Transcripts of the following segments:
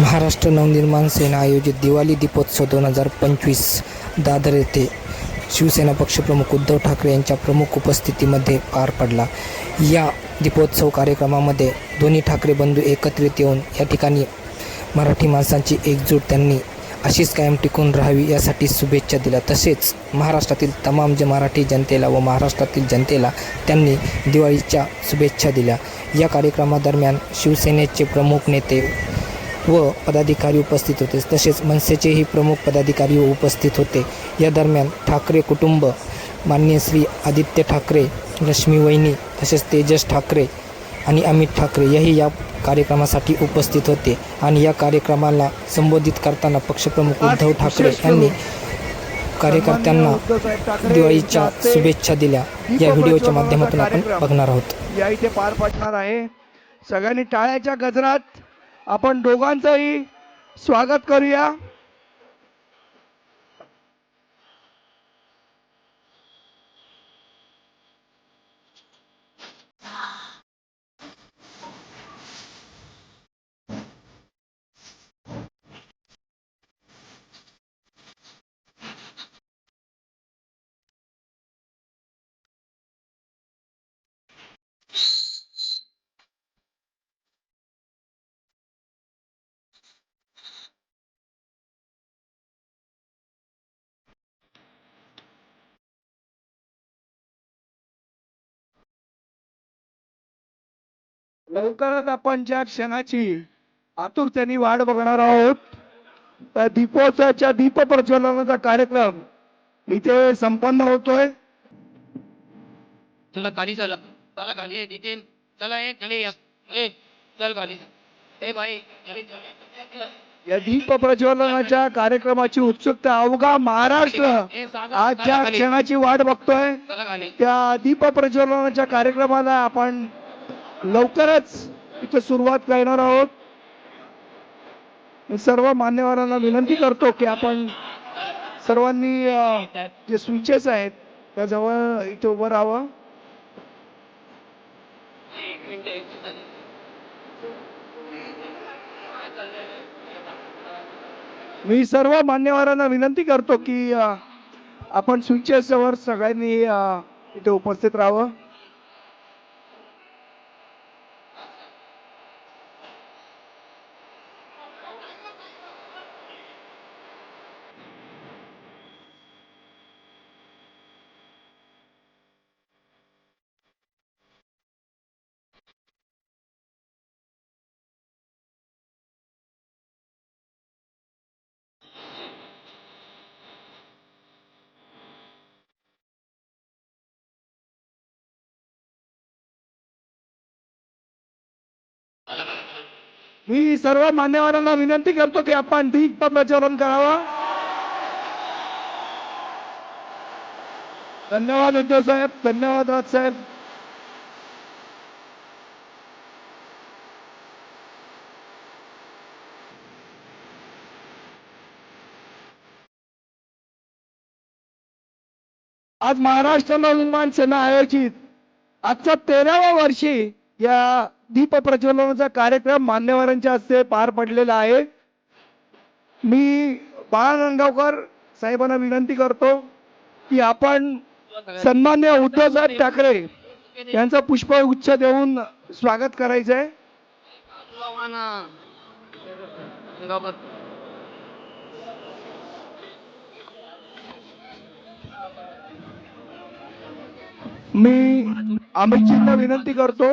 महाराष्ट्र नवनिर्माण सेना आयोजित दिवाळी दीपोत्सव दोन हजार पंचवीस दादर येथे शिवसेना पक्षप्रमुख उद्धव ठाकरे यांच्या प्रमुख उपस्थितीमध्ये पार पडला. या दीपोत्सव कार्यक्रमामध्ये दोन्ही ठाकरे बंधू एकत्रित येऊन या ठिकाणी मराठी माणसांची एकजूट त्यांनी अशीच कायम टिकून राहावी यासाठी शुभेच्छा दिल्या. तसेच महाराष्ट्रातील तमाम जे मराठी जनतेला व महाराष्ट्रातील जनतेला त्यांनी दिवाळीच्या शुभेच्छा दिल्या. या कार्यक्रमादरम्यान शिवसेनेचे प्रमुख नेते व पदाधिकारी उपस्थित होते. तसेच मनसेचेही प्रमुख पदाधिकारी उपस्थित होते. या दरम्यान ठाकरे कुटुंब माननीय श्री आदित्य ठाकरे रश्मी वहिनी तसेच तेजस ठाकरे आणि अमित ठाकरे याही या कार्यक्रमासाठी उपस्थित होते आणि या कार्यक्रमाला संबोधित करताना पक्षप्रमुख उद्धव ठाकरे यांनी कार्यकर्त्यांना दिवाळीच्या शुभेच्छा दिल्या. या व्हिडिओच्या माध्यमातून आपण बघणार आहोत. या इथे पार पडणार आहे. सगळ्यांनी टाळ्याच्या गजरात आपण दोघांचंही स्वागत करूया. लवकरच आपण ज्या क्षणाची आतुरतेने वाट बघणार आहोत त्या दीपोत्सवाच्या दीप प्रज्वलनाचा कार्यक्रम इथे संपन्न होतोय. चला खाली चला. चला खाली नितीन. चला ए खाली चल खाली ए भाई. या दीप प्रज्वलनाच्या कार्यक्रमाची उत्सुकता अवघा महाराष्ट्र आज ज्या. क्षणाची वाट बघतोय त्या दीप प्रज्वलनाच्या कार्यक्रमाला आपण लवकरच इथे सुरुवात करणार आहोत. मी सर्व मान्यवरांना विनंती करतो की आपण सर्वांनी जे स्विचेस आहेत त्या जवळ इथे उभं राहावं. मी सर्व मान्यवरांना विनंती करतो की आपण स्विचेस वर सगळ्यांनी इथे उपस्थित राहावं. मी सर्व मान्यवरांना विनंती करतो की आपण दीप प्रचारण करावा. धन्यवाद उद्धव साहेब धन्यवाद राज साहेब. आज महाराष्ट्र नवनिर्माण सेना आयोजित आजच्या तेराव्या वर्षी या दीप प्रज्वलनाचा कार्यक्रम मान्यवरांच्या हस्ते पार पडलेला आहे. मी बाळा साहेबांना विनंती करतो की आपण सन्मान्य उद्धवसाहेब ठाकरे यांचा पुष्पगुच्छ देऊन स्वागत करायचं आहे. मी अमितजींना विनंती करतो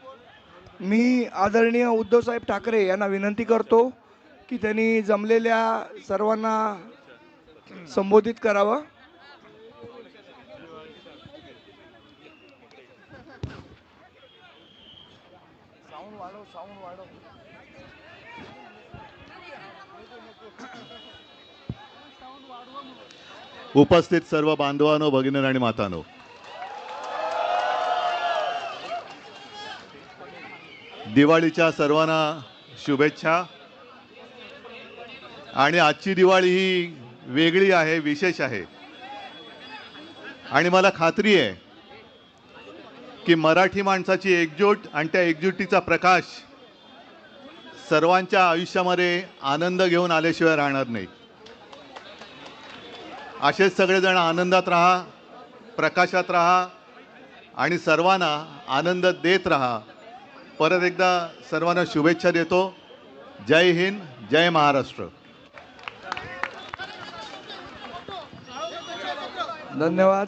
मी आदरणीय उद्धवसाहेब ठाकरे यांना विनंती करतो की त्यांनी जमलेल्या सर्वांना संबोधित करावं. उपस्थित सर्व बांधवांनो भगिनी आणि मातानो. दिवाळीच्या सर्वांना शुभेच्छा. आणि आजची दिवाळी ही वेगळी आहे विशेष आहे. आणि मला खात्री आहे की मराठी माणसाची एकजूट आणि त्या एकजुटीचा प्रकाश सर्वांच्या आयुष्यामध्ये आनंद घेऊन आल्याशिवाय राहणार नाही. असेच सगळेजण आनंदात राहा प्रकाशात राहा आणि सर्वांना आनंद देत राहा. परत एकदा सर्वांना शुभेच्छा देतो. जय हिंद जय महाराष्ट्र. धन्यवाद.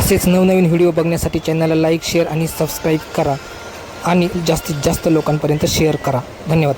असेच नवनवीन व्हिडिओ बघण्यासाठी चॅनलला लाईक शेअर आणि सबस्क्राईब करा. आणि जास्तीत जास्त लोकांपर्यंत शेअर करा. धन्यवाद.